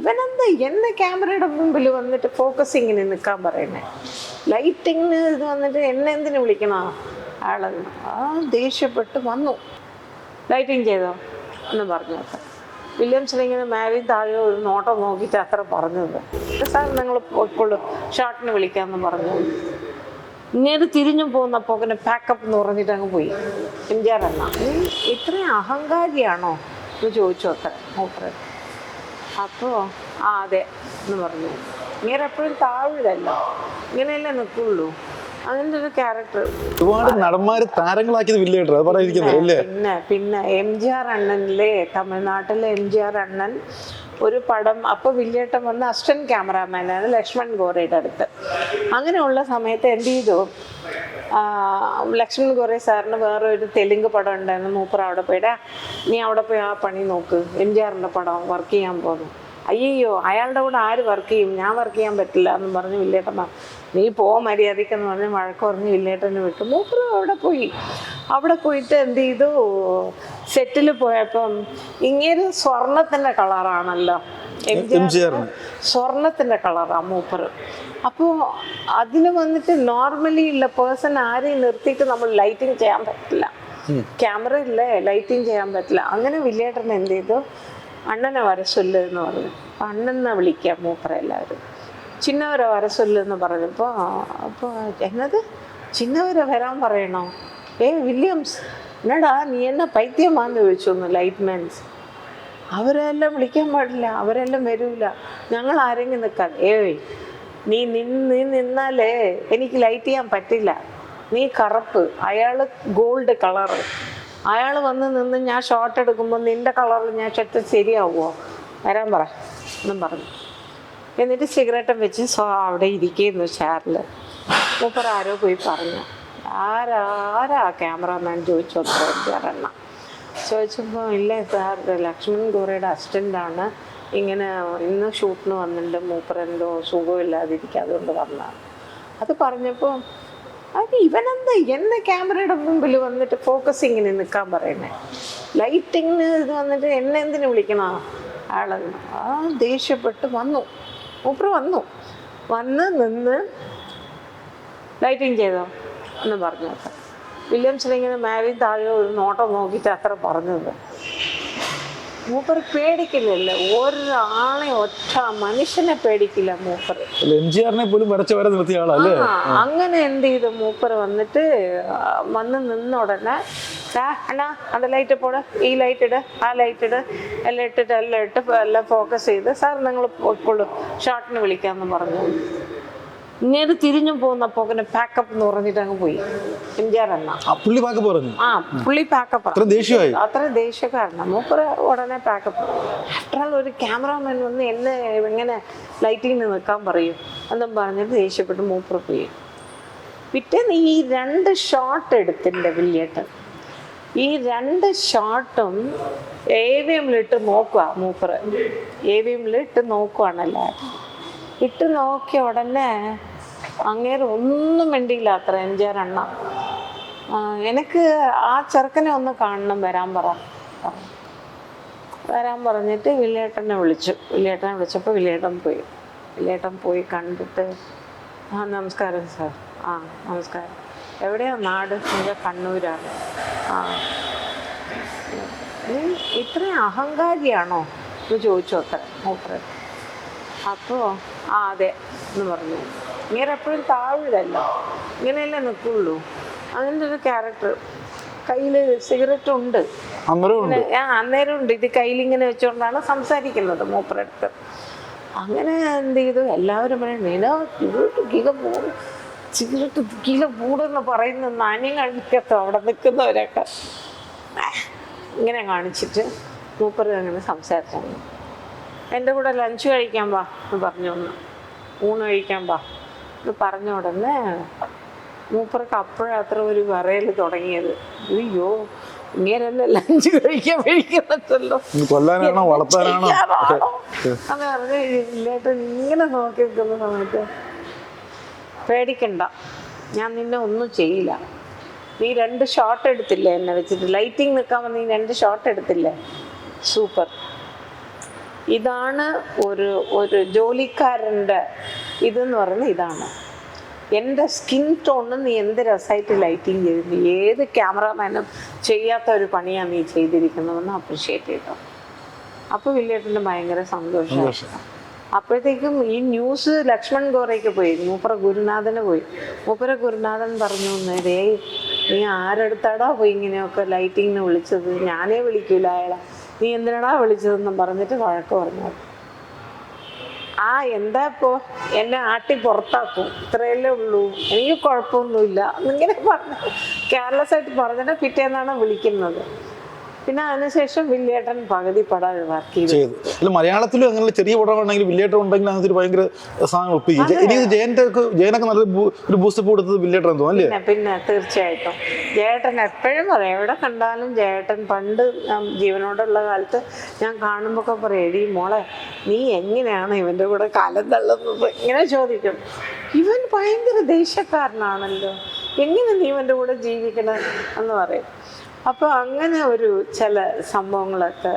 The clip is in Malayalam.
ഇവനെന്താ? എന്നെ ക്യാമറയുടെ മുമ്പിൽ വന്നിട്ട് ഫോക്കസിങ്ങിന് നിൽക്കാൻ പറയണേ ലൈറ്റിങ്ങിന് ഇത് വന്നിട്ട് എന്നെ എന്തിനു വിളിക്കണ ആൾ? ആ ദേഷ്യപ്പെട്ട് വന്നു. ലൈറ്റിങ് ചെയ്തോ? എന്ന് പറഞ്ഞു. വില്യംസിന് ഇങ്ങനെ മാരി താഴെ ഒരു നോട്ടം നോക്കിയിട്ട് അത്ര പറഞ്ഞത്. സാർ നിങ്ങൾ പോയിക്കൊള്ളു ഷോട്ടിന് വിളിക്കാമെന്ന് പറഞ്ഞു. ഇങ്ങനെ തിരിഞ്ഞു പോകുന്നപ്പോൾ പിന്നെ പാക്കപ്പ് എന്ന് പറഞ്ഞിട്ട് അങ്ങ് പോയി. എം ജി ആർ എന്നാ ഇത്രയും അഹങ്കാരിയാണോ? എന്ന് ചോദിച്ചു അത്ര. അപ്പോൾ ആ അതെ എന്ന് പറഞ്ഞു. ഇങ്ങനെ എപ്പോഴും താഴിലല്ലോ ഇങ്ങനെയല്ലേ നിൽക്കുള്ളൂ അങ്ങനത്തെ ഒരു ക്യാരക്ടർ ഒരുപാട് നടന്മാര് താരങ്ങളാക്കിയത് വില്ലേട്ടർ അത് പറയാതിരിക്കുന്നത് അല്ലേ? പിന്നെ പിന്നെ എം ജി ആർ അണ്ണനിലെ തമിഴ്നാട്ടിലെ എം ജി ആർ അണ്ണൻ ഒരു പടം അപ്പോൾ വില്ലേട്ടൻ വന്ന അസിസ്റ്റന്റ് ക്യാമറാമാനാണ് ലക്ഷ്മൺ ഗോറയുടെ അടുത്ത്. അങ്ങനെയുള്ള സമയത്ത് എന്ത് ചെയ്തു? ലക്ഷ്മൺ ഗോറെ സാറിന് വേറെ ഒരു തെലുങ്ക് പടം ഉണ്ടായിരുന്നു മൂപ്പർ അവിടെ പോയിടാ. നീ അവിടെ പോയി ആ പണി നോക്ക്. എം ജി ആറിന്റെ പടം വർക്ക് ചെയ്യാൻ പോകുന്നു അയ്യോ അയാളുടെ കൂടെ ആര് വർക്ക് ചെയ്യും? ഞാൻ വർക്ക് ചെയ്യാൻ പറ്റില്ല എന്ന് പറഞ്ഞ് വില്ലേട്ടൻ നീ പോ മര്യാദയ്ക്കെന്ന് പറഞ്ഞ് വഴക്ക് വില്ലേട്ടനെ വിട്ടു. മൂപ്പർ അവിടെ പോയി. അവിടെ പോയിട്ട് എന്ത് ചെയ്തു? സെറ്റിൽ പോയപ്പം ഇങ്ങനെ സ്വർണത്തിന്റെ കളറാണല്ലോ സ്വർണത്തിന്റെ. സ്വർണത്തിന്റെ കളറാണ് മൂപ്പർ അപ്പോൾ അതിന് വന്നിട്ട് നോർമലി ഉള്ള പേഴ്സൺ ആരെയും നിർത്തിയിട്ട് നമ്മൾ ലൈറ്റിംഗ് ചെയ്യാൻ പറ്റില്ല. ക്യാമറ ഇല്ലേ? ലൈറ്റിംഗ് ചെയ്യാൻ പറ്റില്ല. അങ്ങനെ വില്ലേട്ടൻ എന്ത് ചെയ്തു? അണ്ണനെ വരസൊല്ല് എന്ന് പറഞ്ഞു. അപ്പം അണ്ണനെ വിളിക്കാം മൂപ്പറ എല്ലാവരും. ചിന്നവരെ വരസൊല്ല് എന്ന് പറഞ്ഞപ്പോൾ അപ്പോൾ എന്നത്? ചിന്നവരെ വരാൻ പറയണോ? ഏ വില്യംസ് என்னடா നീ എന്നെ പൈത്യമാന്ന് ചോദിച്ചു ഒന്ന് ലൈറ്റ് മാൻസ് അവരെല്ലാം വിളിക്കാൻ പാടില്ല അവരെല്ലാം വരൂല ഞങ്ങൾ ആരെങ്കിലും നിൽക്കാൻ ഏയ് നീ നിന്ന് നിന്നാലേ എനിക്ക് ലൈറ്റ് ചെയ്യാൻ പറ്റില്ല. നീ കറുപ്പ് അയാൾ ഗോൾഡ് കളറ് അയാൾ വന്ന് നിന്ന് ഞാൻ ഷോട്ട് എടുക്കുമ്പോൾ നിന്റെ കളറിൽ ഞാൻ ഷർട്ട് ശരിയാവുമോ വരാൻ പറ എന്നും പറഞ്ഞു. എന്നിട്ട് സിഗരറ്റും വെച്ച് സോ അവിടെ ഇരിക്കുന്നു ചാറിൽ മൂപ്പർ ആരോ പോയി പറഞ്ഞു. ആരാ ആരാ ക്യാമറാമാൻ ചോദിച്ചു ഒരെണ്ണ ചോദിച്ചപ്പോൾ ഇല്ല സാർ ലക്ഷ്മൺ ഗോറയുടെ അസിസ്റ്റന്റാണ് ഇങ്ങനെ ഇന്ന് ഷൂട്ടിന് വന്നിട്ടുണ്ട് മൂപ്പരെന്തോ സുഖമില്ലാതിരിക്കുക അതുകൊണ്ട് വന്നതാണ്. അത് പറഞ്ഞപ്പോൾ അത് ഇവനെന്താ എന്നെ ക്യാമറയുടെ മുമ്പിൽ വന്നിട്ട് ഫോക്കസിങ്ങിന് നിൽക്കാൻ പറയണേ ലൈറ്റിങ്ങിന് ഇത് വന്നിട്ട് എന്നെ എന്തിനു വിളിക്കണ? ആൾ ആ ദേഷ്യപ്പെട്ട് വന്നു. മൂപ്പർ വന്നു. വന്ന് നിന്ന് ലൈറ്റിങ് ചെയ്തോ? എന്ന് പറഞ്ഞു വില്യംസൺ വില്യംസിന് ഇങ്ങനെ മാരി താഴെ ഒരു നോട്ടം നോക്കിയിട്ട് അത്ര പറഞ്ഞത്. മൂപ്പർ പേടിക്കുന്നില്ല. ഒരാളെ ഒറ്റ മനുഷ്യനെ പേടിക്കില്ല മൂപ്പർ പോലും വരെ നിർത്തിയ ആളല്ലേ? അങ്ങനെ എന്ത് ചെയ്തു മൂപ്പർ വന്നിട്ട് വന്ന് നിന്ന ഉടനെ അണ്ണാ അത് ലൈറ്റ് പോട്. ഈ ലൈറ്റ് ഇട് ആ ലൈറ്റ് ഇട്. എല്ലാം ഇട്ടിട്ട് എല്ലാം ഇട്ട് എല്ലാം ഫോക്കസ് ചെയ്ത് സാർ നിങ്ങൾ പോയിക്കൊള്ളു ഷോട്ടിന് വിളിക്കാമെന്ന് പറഞ്ഞു. ഇങ്ങനെ തിരിഞ്ഞു പോകുന്ന അങ്ങനെ പാക്കപ്പ് എന്ന് പറഞ്ഞിട്ട് അങ്ങ് പോയി. എം ജി ആർ എന്ന. പുള്ളി പാക്കപ്പ് പറഞ്ഞു. ആ പുള്ളി പാക്കപ്പ് അത്ര ദേഷ്യമായി? അത്ര ദേഷ്യക്കാരനാണ് മൂപ്പര് ഉടനെ പാക്കപ്പ് ആഫ്റ്റർ ആൾ ഒരു ക്യാമറാമാൻ വന്ന് എന്നെ എങ്ങനെ ലൈറ്റിങ്ങിന് നിൽക്കാൻ പറയും. എന്നും പറഞ്ഞിട്ട് ദേഷ്യപ്പെട്ട് മൂപ്പറ് പോയി. പിറ്റേന്ന് ഈ രണ്ട് ഷോട്ട് എടുത്തിന്റെ വില്ലേട്ടൻ ഈ രണ്ട് ഷോട്ടും എ വി എമ്മിലിട്ട് നോക്കുക മൂപ്പറ് എ വി എമ്മിലിട്ട് നോക്കുവാണല്ലേ? ഇട്ട് നോക്കിയ ഉടനെ അങ്ങേര് ഒന്നും വേണ്ടിയില്ല അത്ര എം അണ്ണ എനിക്ക് ആ ചെറുക്കനെ ഒന്ന് കാണണം വരാൻ പറ. വരാൻ പറഞ്ഞിട്ട് വില്ലേട്ടനെ വിളിച്ചു. വില്ലേട്ടനെ വിളിച്ചപ്പോൾ വില്ലേട്ടൻ പോയി. വില്ലേട്ടൻ പോയി കണ്ടിട്ട് ആ നമസ്കാരം സാർ. ആ നമസ്കാരം. എവിടെയാ നാട്? എന്റെ കണ്ണൂരാണ്. ആ. നീ ഇത്രയും അഹങ്കാരിയാണോ? എന്ന് ചോദിച്ചു അത്ര. അപ്പോൾ ആ അതെ എന്ന് പറഞ്ഞു. ഇങ്ങനെ എപ്പോഴും താഴിലല്ലോ ഇങ്ങനെയല്ലേ നിൽക്കുള്ളൂ അങ്ങനത്തെ ഒരു ക്യാരക്ടർ കയ്യിൽ സിഗരറ്റ് ഉണ്ട്. ആ അന്നേരം ഉണ്ട്. ഇത് കയ്യിൽ ഇങ്ങനെ വെച്ചുകൊണ്ടാണ് സംസാരിക്കുന്നത് മൂപ്പരടുത്ത്. അങ്ങനെ എന്ത് ചെയ്തു? എല്ലാവരും പറയും നീനോ സിഗരറ്റ് കീഴ പോകും സിഗരറ്റ് കീഴ കൂടുന്ന് പറയുന്ന നാണ്യം കാണിക്കത്തോ അവിടെ നിൽക്കുന്നവരൊക്കെ ഇങ്ങനെ കാണിച്ചിട്ട് മൂപ്പർ അങ്ങനെ സംസാരിച്ചു. എന്റെ കൂടെ ലഞ്ച് കഴിക്കാൻ വാ എന്ന് പറഞ്ഞു ഒന്ന്. ഊണ് കഴിക്കാൻ വാ. എന്ന് പറഞ്ഞ ഉടനെ മൂപ്പർക്ക് അപ്പോഴത്ര ഒരു വിറയൽ തുടങ്ങിയത്. അയ്യോ ഇങ്ങനെയല്ല ലഞ്ച് കഴിക്കാൻ കഴിക്കുന്നല്ലോ കൊല്ലാനാണോ? വളർത്താനാണോ? അത് പറഞ്ഞു ഇല്ലേട്ട് ഇങ്ങനെ നോക്കി നിൽക്കുന്ന സമയത്ത് പേടിക്കണ്ട. ഞാൻ നിന്നെ ഒന്നും ചെയ്യില്ല. നീ രണ്ട് ഷോട്ട് എടുത്തില്ലേ എന്നെ വെച്ചിട്ട്? ലൈറ്റിംഗ് നിൽക്കാൻ നീ രണ്ട് ഷോട്ട് എടുത്തില്ലേ? സൂപ്പർ ഇതാണ് ഒരു ഒരു ജോലിക്കാരന്റെ ഇതെന്ന് പറയുന്നത് ഇതാണ്. എന്റെ സ്കിൻ ടോണ് നീ എന്ത് രസമായിട്ട് ലൈറ്റിങ് ചെയ്തിരുന്നു? ഏത് ക്യാമറാമാനും ചെയ്യാത്ത ഒരു പണിയാണ് നീ ചെയ്തിരിക്കുന്നതെന്ന് അപ്രിഷ്യേറ്റ് ചെയ്തു. അപ്പോൾ വില്ലേട്ടന് ഭയങ്കര സന്തോഷം. അപ്പോഴത്തേക്കും ഈ ന്യൂസ് ലക്ഷ്മൺ ഗോറയ്ക്ക് പോയി. മൂപ്പറ ഗുരുനാഥന് പോയി. മൂപ്പര ഗുരുനാഥൻ പറഞ്ഞു നേരേ നീ ആരെടുത്താടാ പോയി ഇങ്ങനെയൊക്കെ ലൈറ്റിങ്ങിന് വിളിച്ചത്? ഞാനേ വിളിക്കൂല അയാളെ. നീ എന്തിനാടാ വിളിച്ചതെന്നും പറഞ്ഞിട്ട് വഴക്ക് പറഞ്ഞു. ആ എന്താ ഇപ്പോ? എന്നെ ആട്ടി പുറത്താക്കും. ഇത്രയല്ലേ ഉള്ളൂ. എനിക്ക് കുഴപ്പമൊന്നുമില്ല. എന്നിങ്ങനെ പറഞ്ഞു കെയർലെസ് ആയിട്ട് പറഞ്ഞിട്ട് പിറ്റേന്നാണ് വിളിക്കുന്നത്. പിന്നെ അതിനുശേഷം വില്ലേട്ടൻ പകുതി പടം വർക്ക് ചെയ്തു. അല്ല മലയാളത്തിലും അങ്ങനെ ചെറിയ പടം ഉണ്ടെങ്കിൽ വില്ലേട്ടൻ ഉണ്ടെങ്കിൽ അതിനകത്ത് ഭയങ്കര സാധനം ഒപ്പിക്കും ഇത് ജയന്റെ ജയനൊക്കെ നല്ല ഒരു ബൂസ്റ്റ് കൊടുത്തത് വില്ലേട്ടൻ തോന്നുന്നു അല്ലേ? പിന്നെ തീർച്ചയായിട്ടും. ജയേട്ടൻ എപ്പോഴും പറയും എവിടെ കണ്ടാലും ജയേട്ടൻ പണ്ട് ജീവനോടുള്ള കാലത്ത് ഞാൻ കാണുമ്പോൾ ഒക്കെ പറയും എഴുതി മോളെ നീ എങ്ങനെയാണ് ഇവന്റെ കൂടെ കാലം തള്ളുന്നത്? ഇങ്ങനെ ചോദിക്കും. ഇവൻ ഭയങ്കര ദേഷ്യക്കാരനാണല്ലോ. എങ്ങനെ നീ ഇവന്റെ കൂടെ ജീവിക്കണം? എന്ന് പറയും. അപ്പോൾ അങ്ങനെ ഒരു ചില സംഭവങ്ങളൊക്കെ